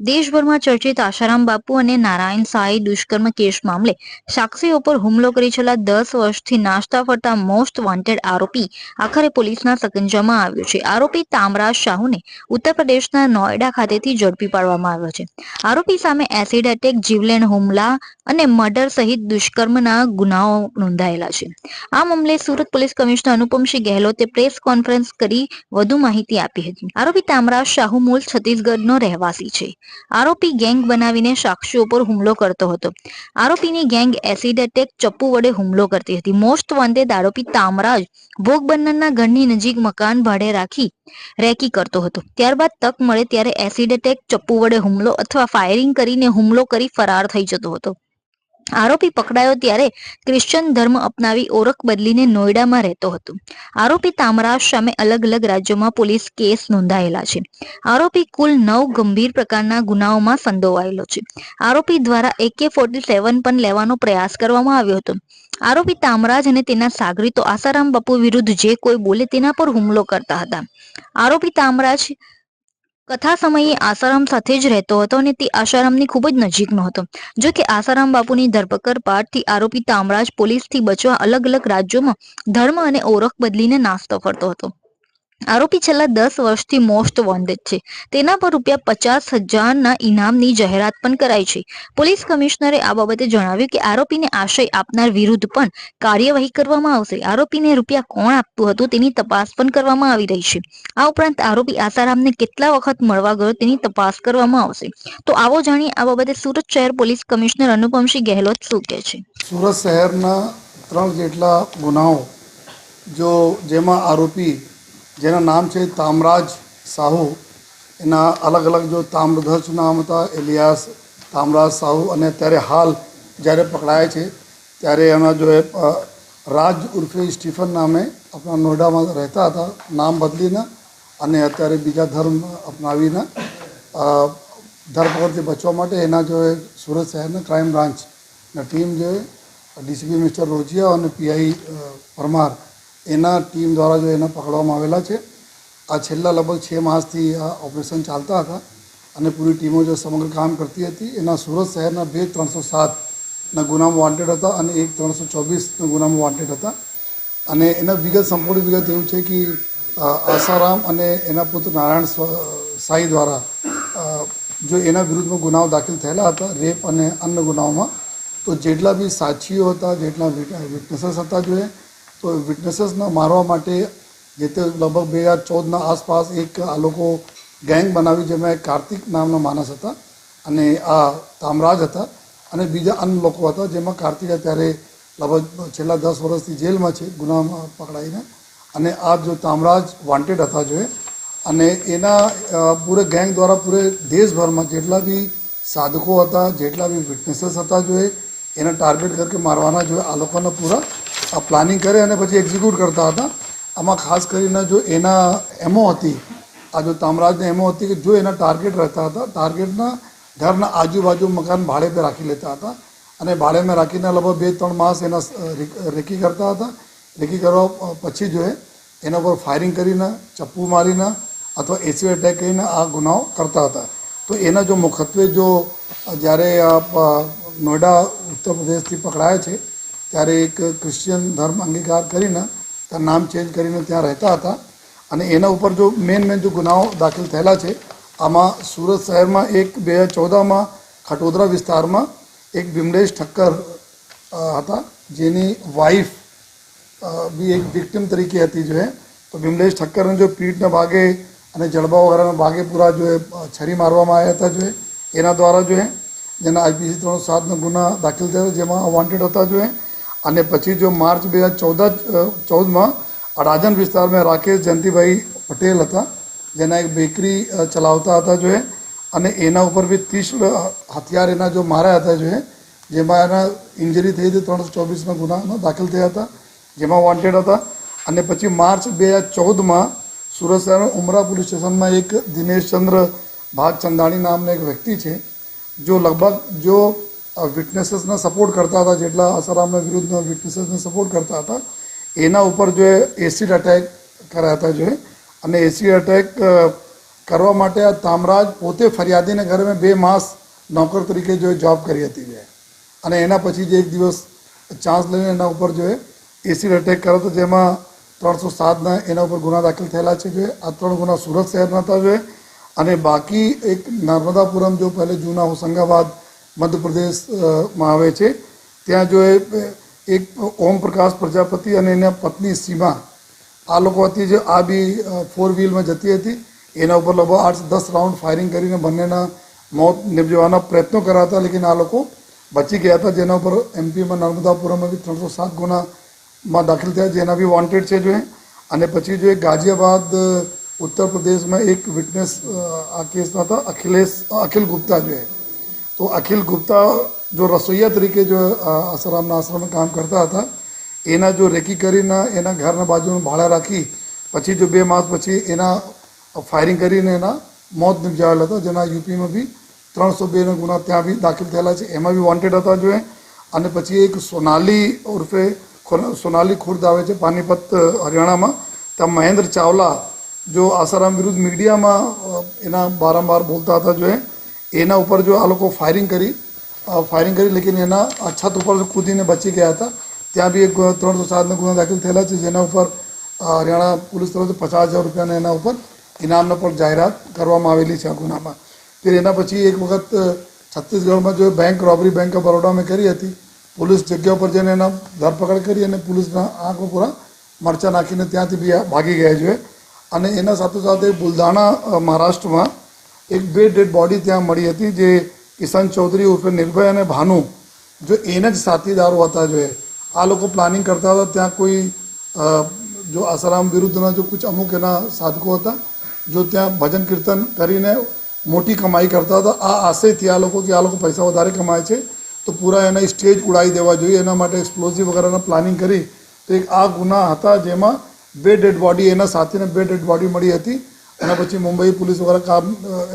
દેશભરમાં ચર્ચિત આશારામ બાપુ અને નારાયણ સાંઈ દુષ્કર્મ કેસ મામલે સાક્ષીઓ પર હુમલો કરી છેલ્લા દસ વર્ષથી નાસ્તા ફરતા મોસ્ટ વોન્ટેડ આરોપી આખરે પોલીસના સકંજામાં આવ્યો છે. આરોપી તામરાજ શાહુને ઉત્તર પ્રદેશના નોઈડા ખાતેથી ઝડપી પાડવામાં આવ્યો છે. આરોપી સામે એસિડ એટેક, જીવલેણ હુમલા અને મર્ડર સહિત દુષ્કર્મના ગુનાઓ નોંધાયેલા છે. આ મામલે સુરત પોલીસ કમિશનર અનુપમસિંહ ગહેલોતે પ્રેસ કોન્ફરન્સ કરી વધુ માહિતી આપી હતી. આરોપી તામરાજ શાહુ મૂળ છત્તીસગઢનો રહેવાસી છે. આરોપી ગેંગ બનાવીને સાક્ષીઓ પર હુમલો કરતો હતો. આરોપીની ગેંગ એસિડ એટેક ચપ્પુ વડે હુમલો કરતી હતી. મોસ્ટ વોન્ટેડ આરોપી તામરાજ ભોગ બન્નરના ઘરની નજીક મકાન ભાડે રાખી રેકી કરતો હતો. ત્યારબાદ તક મળે ત્યારે એસિડ એટેક ચપ્પુ વડે હુમલો અથવા ફાયરિંગ કરીને હુમલો કરી ફરાર થઈ જતો હતો. આરોપી પકડાયો ત્યારે ક્રિશ્ચન ધર્મ અપનાવી ઓળખ બદલીને નોઈડામાં રહેતો હતો. આરોપી તામરાજ સામે અલગ અલગ રાજ્યોમાં પોલીસ કેસ નોંધાયેલા છે. આરોપી કુલ નવ ગંભીર પ્રકારના ગુનાઓમાં સંડોવાયેલો છે. આરોપી દ્વારા એકે ફોર્ટી સેવન પણ લેવાનો પ્રયાસ કરવામાં આવ્યો હતો. આરોપી તામરાજ અને તેના સાગરીતો આસારામ બાપુ વિરુદ્ધ જે કોઈ બોલે તેના પર હુમલો કરતા હતા. આરોપી તામરાજ કથા સમયે આસારામ સાથે જ રહેતો હતો અને તે આસારામની ખૂબ જ નજીકનો હતો. જો કે આસારામ બાપુની ધરપકડ બાદથી આરોપી તામરાજ પોલીસથી બચવા અલગ અલગ રાજ્યોમાં ધર્મ અને ઓળખ બદલીને નાસ્તો ફરતો હતો. આરોપી છેલ્લા દસ વર્ષથી મોસ્ટ વોન્ટેડ છે. તેના પર રૂપિયા પચાસ હજારના ઇનામની જાહેરાત પણ કરાઈ છે. પોલીસ કમિશનરે આ બાબતે જણાવ્યું કે આરોપીને આશય આપનાર વિરુદ્ધ પણ કાર્યવાહી કરવામાં આવશે. આરોપીને રૂપિયા કોણ આપતું હતું તેની તપાસ પણ કરવામાં આવી રહી છે. આ ઉપરાંત આરોપી આસારામને કેટલા વખત મળવા ગયો તેની તપાસ કરવામાં આવશે. તો આવો જાણીએ આ બાબતે સુરત શહેર પોલીસ કમિશનર અનુપમસિંહ ગેહલોત શું કહે છે? સુરત શહેરના ત્રણ જેટલા ગુનાઓ, જો જેમાં આરોપી જેના નામ છે તામરાજ સાહુ. એના અલગ અલગ જો તામ્રધ્વજ નામ હતા, એલિયાસ તામરાજ સાહુ અને અત્યારે હાલ જ્યારે પકડાય છે, ત્યારે એના જો રાજ ઉર્ફે સ્ટીફન નામે આપણા નોઈડામાં રહેતા હતા, નામ બદલીને અને અત્યારે બીજા ધર્મ અપનાવીને ધરપકડથી બચવા માટે એના જો સુરત શહેરના ક્રાઇમ બ્રાન્ચના ટીમ જે ડીસીપી મિસ્ટર રોજિયા અને પીઆઈ પરમાર એના ટીમ દ્વારા જો એને પકડવામાં આવેલા છે, આ છેલ્લા લગભગ છ માસથી આ ઓપરેશન ચાલતા હતા અને પૂરી ટીમો જે સમગ્ર કામ કરતી હતી, એના સુરત શહેરના બે ત્રણસો સાતના ગુનામાં વોન્ટેડ હતા અને એક ત્રણસો ચોવીસના ગુનામાં વોન્ટેડ હતા. અને એના વિગત, સંપૂર્ણ વિગત એવું છે કે આસારામ અને એના પુત્ર નારાયણ સાંઈ દ્વારા જો એના વિરુદ્ધમાં ગુનાઓ દાખલ થયેલા હતા, રેપ અને અન્ય ગુનાઓમાં, તો જેટલા બી સાક્ષીઓ હતા, જેટલા વિટનેસીસ હતા જોઈએ તો વિટનેસીસને મારવા માટે જે તે લગભગ બે હજાર ચૌદના આસપાસ એક આ લોકો ગેંગ બનાવી જેમાં એક કાર્તિક નામના માણસ હતા અને આ તામરાજ હતા અને બીજા અન્ય લોકો હતા જેમાં કાર્તિક અત્યારે લગભગ છેલ્લા દસ વર્ષથી જેલમાં છે ગુનામાં પકડાઈને અને આ જો તામરાજ વોન્ટેડ હતા જોઈએ અને એના અ, પૂરે ગેંગ દ્વારા પૂરે દેશભરમાં જેટલા બી સાધકો હતા જેટલા બી વિટનેસીસ હતા જોઈએ એને ટાર્ગેટ ਕਰਕੇ મારવાના જોઈએ આ લોકોને પૂરા આ પ્લાનિંગ કરે અને પછી એક્ઝિક્યુટ કરતા હતા. આમાં ખાસ કરીને જો એના એમો હતી, આ જો તામરાજને એમો હતી કે જો એના ટાર્ગેટ રહેતા હતા ટાર્ગેટના ઘરના આજુબાજુ મકાન ભાડે પર રાખી લેતા હતા. અને ભાડેમાં રાખીને લગભગ બે ત્રણ માસ એના રેકી કરતા હતા. રેકી કરવા પછી જો એના પર ફાયરિંગ કરીને, ચપ્પુ મારીને અથવા એસિડ એટેક કરીને આ ગુનાઓ કરતા હતા. તો એના જો મુખ્યત્વે જો જ્યારે નોઈડા ઉત્તર પ્રદેશથી પકડાયા છે ત્યારે એક ક્રિશ્ચિયન ધર્મ અંગીકાર કરીને ત્યાં નામ ચેન્જ કરીને ત્યાં રહેતા હતા. અને એના ઉપર જો મેન મેન જો ગુનાઓ દાખલ થયેલા છે, આમાં સુરત શહેરમાં એક, બે હજાર ચૌદમાં ખટોદરા વિસ્તારમાં એક ભીમલેશ ઠક્કર હતા. જેની વાઈફ બી એક વિક્ટિમ તરીકે હતી જો તો ભીમલેશ ઠક્કરને જો પીઠના ભાગે અને જડબા વગેરેના ભાગે પૂરા જો છરી મારવામાં આવ્યા હતા જો એના દ્વારા જો જેના આઈપીસી ત્રણસો સાતના ગુના દાખલ થયા, જેમાં વોન્ટેડ હતા જો એ અને પછી જો માર્ચ બે હજાર ચૌદ ચૌદમાં રાજન વિસ્તારમાં રાકેશ જયંતિભાઈ પટેલ હતા, જેના એક બેકરી ચલાવતા હતા જોએ અને એના ઉપર બી ત્રીસ હથિયાર એના જો માર્યા હતા જોએ જેમાં એના ઇન્જરી થઈ હતી ત્રણસો ચોવીસના ગુનામાં દાખલ થયા હતા, જેમાં વોન્ટેડ હતા. અને પછી માર્ચ બે હજાર ચૌદમાં સુરત શહેરના ઉમરા પોલીસ સ્ટેશનમાં એક દિનેશચંદ્ર ભાગ ચંદાણી નામના એક વ્યક્તિ છે, જો લગભગ, જો વિટનેસીસને સપોર્ટ કરતા હતા, જેટલા આસારામના વિરુદ્ધના વિટનેસીસને સપોર્ટ કરતા હતા, એના ઉપર જો એસિડ અટેક કર્યા હતા જોઈએ અને એસિડ અટેક કરવા માટે આ તામરાજ પોતે ફરિયાદીને ઘરે મેં બે માસ નોકર તરીકે જો જોબ કરી હતી જે. અને એના પછી જે એક દિવસ ચાન્સ લઈને એના ઉપર જો એસિડ અટેક કર્યો હતો, જેમાં ત્રણસો સાતના એના ઉપર ગુના દાખલ થયેલા છે જોએ આ ત્રણ ગુના સુરત શહેરના હતા જોઈએ અને બાકી એક નર્મદાપુરમ, જો પહેલે જૂના હોશંગાબાદ મધ્યપ્રદેશમાં આવે છે. ત્યાં જો એક ઓમ પ્રકાશ પ્રજાપતિ અને એના પત્ની સીમા, આ લોકો હતી જે આ બી ફોર વ્હીલમાં જતી હતી. એના ઉપર લગભગ આઠ દસ રાઉન્ડ ફાયરિંગ કરીને બંનેના મોત નિપજવાના પ્રયત્નો કર્યા હતા. લેકિન આ લોકો બચી ગયા હતા. જેના ઉપર એમપીમાં નર્મદાપુરમમાં બી ત્રણસો સાત ગુનામાં દાખલ થયા. જેના બી વોન્ટેડ છે જો અને પછી જો એ ગાઝિયાબાદ ઉત્તર પ્રદેશમાં એક વિટનેસ આ કેસમાં હતા. અખિલેશ, અખિલ ગુપ્તા જો એ. તો અખિલ ગુપ્તા જો રસોઈયા તરીકે જો આસારામના આશ્રમમાં કામ કરતા હતા એના જો રેકી કરીને એના ઘરના બાજુનું ભાડા રાખી પછી જો બે માસ પછી એના ફાયરિંગ કરીને એના મોત નિપજાવેલા હતા જેના યુપીમાં બી ત્રણસો બેના ગુના ત્યાં બી દાખલ થયેલા છે એમાં બી વોન્ટેડ હતા જોઈએ અને પછી એક સોનાલી ઉર્ફે સોનાલી ખુર્દ આવે છે, પાનીપત, હરિયાણામાં, ત્યાં મહેન્દ્ર ચાવલા, જો આસારામ વિરુદ્ધ મીડિયામાં એના બારંબાર બોલતા હતા જોઈએ એના ઉપર જો આ લોકો ફાયરિંગ કરી ફાયરિંગ કરી, લેકિન એના છત ઉપર કૂદીને બચી ગયા હતા, ત્યાં બી એક ત્રણસો સાતનો ગુના દાખલ થયેલા છે, જેના ઉપર હરિયાણા પોલીસ તરફથી પચાસ હજાર રૂપિયાના એના ઉપર ઇનામનો પણ જાહેરાત કરવામાં આવેલી છે આ ગુનામાં. ફિર એના પછી એક વખત છત્તીસગઢમાં જો બેંક રોબરી બેંક ઓફ બરોડામાં કરી હતી, પોલીસ જગ્યા ઉપર જઈને એના ધરપકડ કરી અને પોલીસના આંખો પૂરા મરચાં નાખીને ત્યાંથી બી ભાગી ગયા છે. અને એના સાથોસાથે સાથે બુલધાણા મહારાષ્ટ્રમાં એક બે ડેડ બોડી ત્યાં મળી હતી જે કિશન ચૌધરી ઉર્ફે નિર્ભય અને ભાનુ, જો એને જ સાથીદારો હતા જો. આ લોકો પ્લાનિંગ કરતા હતા, ત્યાં કોઈ જો આસારામ વિરુદ્ધના જો કુછ અમુક એના સાધકો હતા, જો ત્યાં ભજન કીર્તન કરીને મોટી કમાઈ કરતા હતા. આ આશયથી આ લોકો કે આ લોકો પૈસા વધારે કમાય છે, તો પૂરા એના સ્ટેજ ઉડાવી દેવા જોઈએ, એના માટે એક્સપ્લોઝિવ વગેરેના પ્લાનિંગ કરી. તો એક આ ગુના હતા જેમાં બે ડેડ બોડી એના સાથીને બે ડેડ બોડી મળી હતી. અને પછી મુંબઈ પોલીસ વગેરે કામ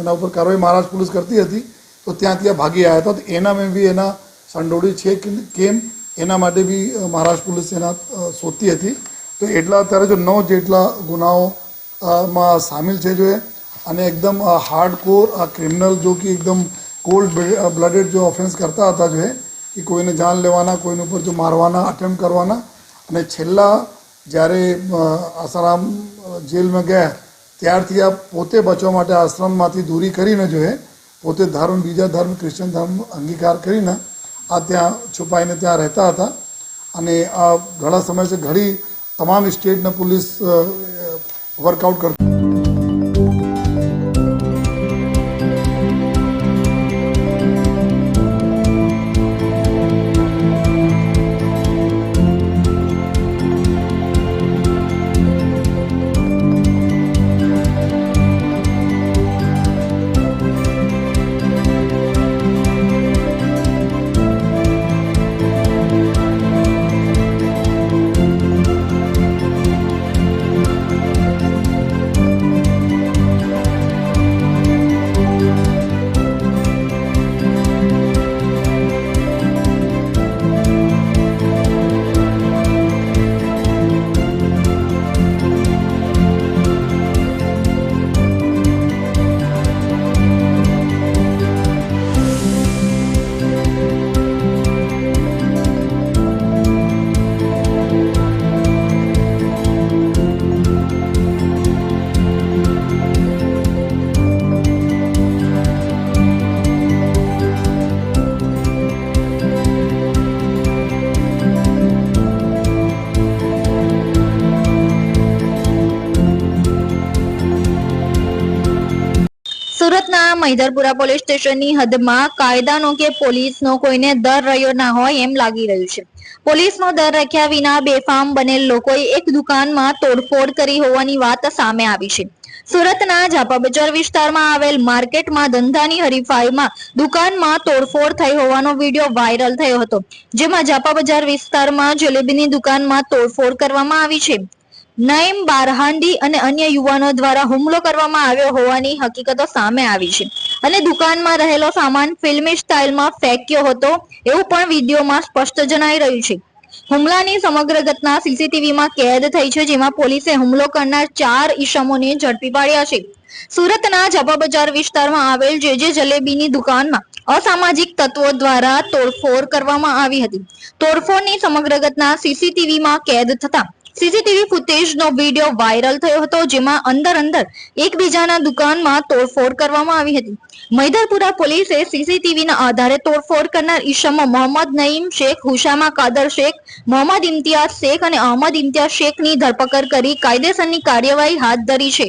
એના ઉપર કાર્યવાહી મહારાષ્ટ્ર પોલીસ કરતી હતી. તો ત્યાં ત્યાં ભાગી આવ્યા હતા. તો એના મેં બી એના સંડોડી છે કે કેમ? એના માટે બી મહારાષ્ટ્ર પોલીસ એના શોધતી હતી. તો એટલા અત્યારે જો નવ જેટલા ગુનાઓમાં સામેલ છે જો અને એકદમ હાર્ડ કોર આ ક્રિમિનલ જો કે એકદમ કોલ્ડ બ્લડેડ જો ઓફેન્સ કરતા હતા જો કે કોઈને જાન લેવાના, કોઈને ઉપર જો મારવાના અટેમ્પ કરવાના. અને છેલ્લા જ્યારે આસારામ જેલમાં ગયા ત્યારથી આ પોતે બચવા માટે આશ્રમમાંથી દૂરી કરીને જોઈએ પોતે ધર્મ, બીજા ધર્મ, ક્રિશ્ચન ધર્મ અંગીકાર કરીને આ ત્યાં છુપાઈને ત્યાં રહેતા હતા. અને આ ઘણા સમય છે ઘણી તમામ સ્ટેટના પોલીસ વર્કઆઉટ કરતા મૈધરપુરા પોલીસ સ્ટેશનની હદમાં કાયદાનો કે પોલીસનો કોઈને દર રહ્યો ના હોય એમ લાગી રહ્યું છે. પોલીસનો દર રાખ્યા વિના બેફામ બનેલ લોકોએ એક દુકાનમાં તોડફોડ કરી હોવાની વાત સામે આવી છે. સુરતના ઝાપા બજાર વિસ્તારમાં આવેલ માર્કેટમાં ધંધાની હરીફાઈમાં દુકાનમાં તોડફોડ થઈ હોવાનો વીડિયો વાયરલ થયો હતો. જેમાં ઝાપા બજાર વિસ્તારમાં જલેબીની દુકાનમાં તોડફોડ કરવામાં આવી છે. નઈમ બારહાંડી અને અન્ય યુવાનો દ્વારા હુમલો કરવામાં આવ્યો હોવાની હકીકતો સામે આવી છે. અને દુકાનમાં રહેલો સામાન ફિલ્મી સ્ટાઇલમાં ફેંક્યો હતો એવું પણ વિડીયોમાં સ્પષ્ટ જણાઈ રહ્યું છે. હુમલાની સમગ્ર ઘટના સીસીટીવીમાં કેદ થઈ છે જેમાં પોલીસે હુમલો કરનાર ચાર ઈસમોને ઝડપી પાડ્યા છે. સુરતના જબા બજાર વિસ્તારમાં આવેલ જે જે જલેબીની દુકાનમાં અસામાજિક તત્વો દ્વારા તોડફોડ કરવામાં આવી હતી. તોડફોડની સમગ્ર ઘટના સીસીટીવીમાં કેદ થતા સીસીટીવી ફૂટેજનો વીડિયો વાયરલ થયો હતો, જેમાં અંદર અંદર એકબીજાના દુકાનમાં તોડફોડ કરવામાં આવી હતી. મૈદરપુરા પોલીસે સીસીટીવીના આધારે તોડફોડ કરનાર ઈસમો મોહમ્મદ નઈમ શેખ, હુશામા કાદર શેખ, મોહમ્મદ ઇમ્તિયાઝ શેખ અને અહમદ ઇમ્તિયાઝ શેખની ધરપકડ કરી કાયદેસરની કાર્યવાહી હાથ ધરી છે.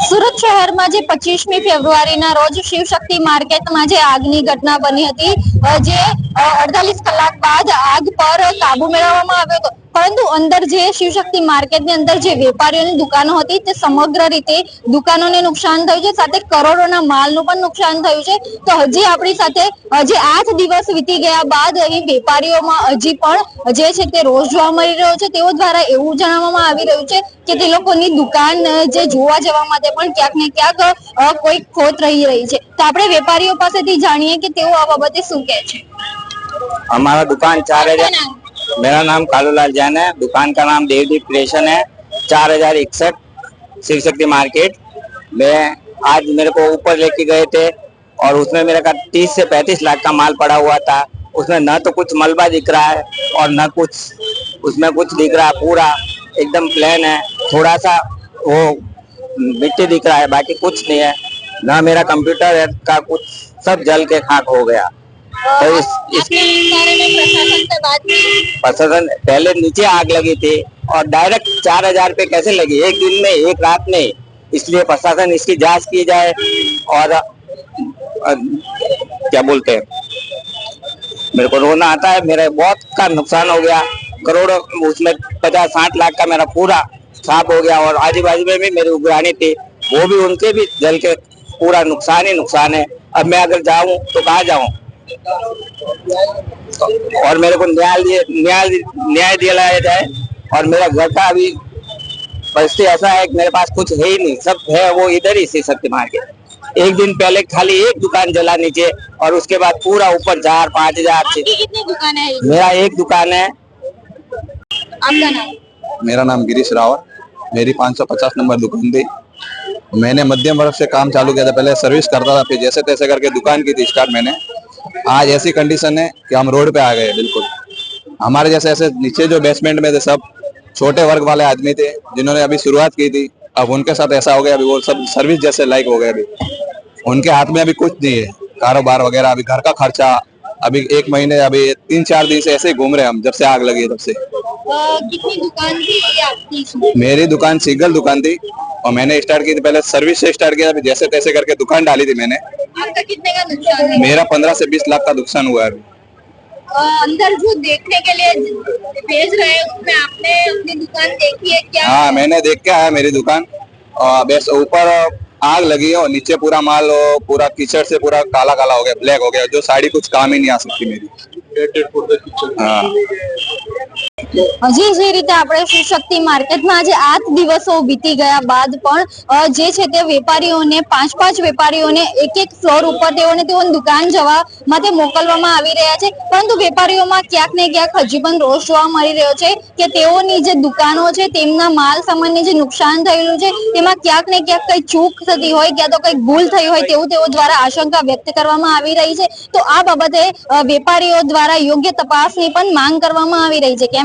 Surat શહેરમાં જે પચીસમી ફેબ્રુઆરીના રોજ શિવશક્તિ માર્કેટમાં જે આગની ઘટના બની હતી જે અડતાલીસ કલાક બાદ આગ પર કાબુ મેળવવામાં આવ્યો હતો. પરંતુ અંદર જે શિવશક્તિ માર્કેટની અંદર જે વેપારીઓની દુકાનો હતી તે સમગ્ર રીતે દુકાનોને નુકસાન થયું છે સાથે કરોડોના માલનું પણ નુકસાન થયું છે. તો હજી આપણી સાથે જે આઠ દિવસ વીતી ગયા બાદ એ વેપારીઓમાં હજી પણ જે છે તે રોષ જોવા મળી રહ્યો છે. તેઓ દ્વારા એવું જણાવવામાં આવી રહ્યું છે કે તે લોકોની દુકાન જે જોવા જવા માટે પણ ક્યાંક ને ક્યાંક કોઈ ખોટ રહી રહી છે. તો આપણે વેપારીઓ પાસેથી જાણીએ કે તેઓ આ બાબતે શું કહે છે? અમારા દુકાન ચાર હજાર मेरा नाम कालूलाल जैन है। दुकान का नाम देवदीप क्रिएशन है। चार हज़ार इकसठ शिव शक्ति मार्केट। मैं आज मेरे को ऊपर लेके गए थे और उसमें मेरे का तीस से पैंतीस लाख का माल पड़ा हुआ था। उसमें न तो कुछ मलबा दिख रहा है और न कुछ, उसमें कुछ दिख रहा है पूरा। एकदम प्लेन है। थोड़ा सा वो मिट्टी दिख रहा है, बाकी कुछ नहीं है। न मेरा कंप्यूटर का कुछ, सब जल के खाक हो गया। तो इस, इस प्रशासन से बात की। प्रशासन पहले नीचे आग लगी थी और डायरेक्ट चार हज़ार पे कैसे लगी? एक दिन में एक रात में। इसलिए प्रशासन इसकी जाँच की जाए और क्या बोलते हैं? मेरे को रोना आता है मेरे बहुत का नुकसान हो गया। करोड़ों उसमें पचास साठ लाख का मेरा पूरा साफ़ हो गया और आजू बाजू में भी मेरी उगरानी थी। वो भी उनके भी जल के पूरा नुकसान ही नुकसान है। अब मैं अगर जाऊँ तो कहाँ जाऊँ? और मेरे को न्याय न्याय न्याय दिलाया जाए। और मेरा घर का अभी परिस्थिति ऐसा है कि मेरे पास कुछ है ही नहीं। सब है वो इधर ही से शक्ति मार्केट एक दिन पहले खाली एक दुकान जला नीचे और उसके बाद पूरा ऊपर चार पाँच हज़ार आपकी कितनी दुकान है? मेरा एक दुकान है। आपका नाम? मेरा नाम गिरीश रावत। मेरी 550 नंबर दुकान थी। मैंने मध्यम वर्ग से काम चालू किया था। पहले सर्विस करता था फिर जैसे तैसे करके दुकान की थी स्टार्ट मैंने। आज ऐसी कंडीशन है कि हम रोड पे आ गए बिल्कुल। हमारे जैसे ऐसे नीचे जो बेसमेंट में थे सब छोटे वर्ग वाले आदमी थे जिन्होंने अभी शुरुआत की थी अब उनके साथ ऐसा हो गया अभी वो सब सर्विस जैसे लाइक हो गए अभी। उनके हाथ में अभी कुछ नहीं है कारोबार वगैरह अभी घर का खर्चा अभी एक महीने अभी तीन चार दिन से ऐसे ही घूम रहे हैं हम जब से आग लगी है तब से। कितनी दुकान थी आपकी मेरी दुकान सिंगल दुकान थी और मैंने स्टार्ट की थी पहले सर्विस से स्टार्ट किया जैसे तैसे करके दुकान डाली थी मैंने। आपका कितने का नुकसान है? मेरा पंद्रह से बीस लाख का नुकसान हुआ है अभी। अंदर जो देखने के लिए भेज रहे हैं उसमें आपने अपनी दुकान देखी है क्या? हाँ मैंने देख के आया मेरी दुकान। और बस ऊपर आग लगी है और नीचे पूरा माल पूरा कीचड़ से पूरा काला काला हो गया ब्लैक हो गया। जो साड़ी कुछ काम ही नहीं आ सकती मेरी। हाँ। હજી જે રીતે આપણે શિવશક્તિ માર્કેટમાં આજે આઠ દિવસો વીતી ગયા બાદ પણ જે છે તે વેપારીઓને, પાંચ પાંચ વેપારીઓને એક એક ફ્લોર ઉપર તેઓને તેઓની દુકાન જવા માટે મોકલવામાં આવી રહ્યા છે. પરંતુ વેપારીઓમાં ક્યાંક ને ક્યાંક હજી પણ રોષ જોવા મળી રહ્યો છે કે તેઓની જે દુકાનો છે, તેમના માલ સામાનને જે નુકસાન થયેલું છે, તેમાં ક્યાંક ને ક્યાંક કઈ ચૂક થતી હોય, ક્યાં તો કઈ ભૂલ થઈ હોય તેવું તેઓ દ્વારા આશંકા વ્યક્ત કરવામાં આવી રહી છે. તો આ બાબતે વેપારીઓ દ્વારા યોગ્ય તપાસની પણ માંગ કરવામાં આવી રહી છે.